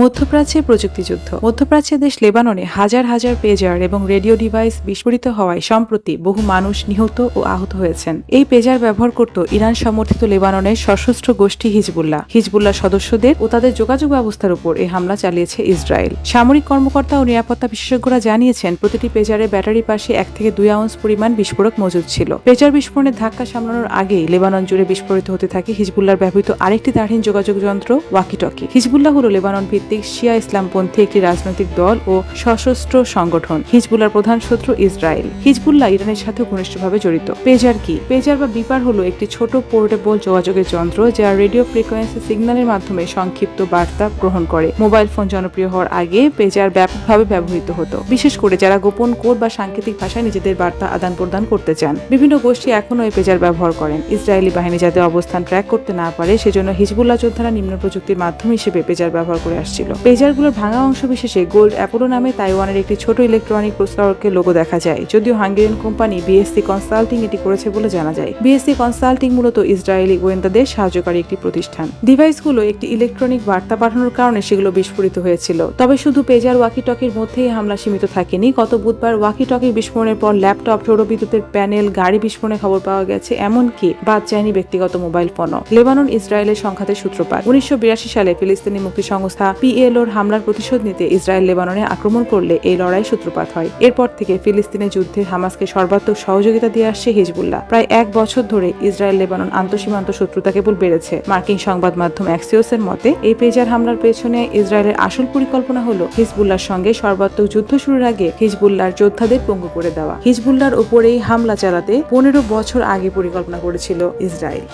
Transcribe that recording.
মধ্যপ্রাচ্যের প্রযুক্তিযুদ্ধ। মধ্যপ্রাচ্যের দেশ লেবাননে হাজার হাজার পেজার এবং রেডিও ডিভাইস বিস্ফোরিত হওয়ায় সম্প্রতি বহু মানুষ নিহত ও আহত হয়েছেন। এই পেজার ব্যবহার করত ইরান সমর্থিত লেবাননের সশস্ত্র গোষ্ঠী হিজবুল্লাহ। হিজবুল্লাহ সদস্যদের ও তাদের যোগাযোগ ব্যবস্থার উপর এই হামলা চালিয়েছে ইসরায়েল। সামরিক কর্মকর্তা ও নিরাপত্তা বিশেষজ্ঞরা জানিয়েছেন, প্রতিটি পেজারে ব্যাটারি পাশে এক থেকে দুই আউন্স পরিমাণ বিস্ফোরক মজুদ ছিল। পেজার বিস্ফোরণের ধাক্কা সামলানোর আগেই লেবানন জুড়ে বিস্ফোরিত হতে থাকে হিজবুল্লাহর ব্যবহৃত আরেকটি দারহীন যোগাযোগ যন্ত্র ওয়াকিটকি। হিজবুল্লাহ হল লেবানন ভিত্তিক শিয়া ইসলামপন্থী একটি রাজনৈতিক দল ও সশস্ত্র সংগঠন হিজবুল্লার প্রধান শত্রু ইসরায়েল। হিজবুল্লাহ ইরানের সাথে ঘনিষ্ঠভাবে জড়িত। পেজার কি? পেজার বা বিপার হলো একটি ছোট পোর্টেবল যোগাযোগের যন্ত্র যা রেডিও ফ্রিকোয়েন্সি সিগন্যালের মাধ্যমে সংক্ষিপ্ত বার্তা গ্রহণ করে। মোবাইল ফোন জনপ্রিয় হওয়ার আগে পেজার ব্যাপকভাবে ব্যবহৃত হতো। বিশেষ করে যারা গোপন কোড বা সাংকেতিক ভাষায় নিজেদের বার্তা আদান প্রদান করতে চান। বিভিন্ন গোষ্ঠী এখনও এই পেজার ব্যবহার করেন। ইসরায়েলি বাহিনী যাতে অবস্থান ট্র্যাক করতে না পারে, সেজন্য হিজবুল্লাহ যোদ্ধারা নিম্ন প্রযুক্তির মাধ্যম হিসেবে পেজার ব্যবহার করে আসছিল পেজারগুলোর ভাঙা অংশ বিশেষে গোল্ড অ্যাপোলো নামে তাইওয়ানের একটি ছোট ইলেকট্রনিক প্রস্তাবকের লোগো দেখা যায়, যদিও হাঙ্গেরিয়ান কোম্পানি বিএসসি কনসাল্টিং এটি করেছে বলে জানা যায়। বিএসসি কনসাল্টিং মূলত ইসরায়েলি গোয়েন্দাদের সাহায্যকারী একটি প্রতিষ্ঠান। ডিভাইসগুলো একটি ইলেকট্রনিক বার্তা পাঠানোর কারণে সেগুলো বিস্ফোরিত হয়েছিল। তবে শুধু পেজার ওয়াকি টকির মধ্যেই হামলা সীমিত থাকেনি। গত বুধবার ওয়াকি টকির বিস্ফোরণের পর ল্যাপটপ, সৌরবিদ্যুতের প্যানেল, গাড়ি বিস্ফোরণের খবর পাওয়া গেছে, এমনকি বাদ যায়নি ব্যক্তিগত মোবাইল ফোনও। লেবানন ইসরায়েলের সংঘাতের সূত্রপাত। উনিশশো বিরাশি সালে ফিলিস্তিনি মুক্তি সংস্থা পিএলওর হামলার প্রতিশোধ নিতে ইসরায়েল লেবাননে আক্রমণ করলে এই লড়াই সূত্রপাত হয়। এরপর থেকে ফিলিস্তিনের যুদ্ধে হামাসকে সর্বাত্মক সহযোগিতা দিয়ে আসছে হিজবুল্লাহ। প্রায় এক বছর ধরে ইসরায়েল লেবানন আন্তঃসীমান্ত শত্রুতা কেবল বেড়েছে। মার্কিন সংবাদ মাধ্যম অ্যাক্সিওসের মতে, এই পেজার হামলার পেছনে ইসরায়েলের আসল পরিকল্পনা হলো হিজবুল্লাহর সঙ্গে সর্বাত্মক যুদ্ধ শুরুর আগে হিজবুল্লাহর যোদ্ধাদের পঙ্গু করে দেওয়া। হিজবুল্লাহর উপরেই হামলা চালাতে পনেরো বছর আগে পরিকল্পনা করেছিল ইসরায়েল।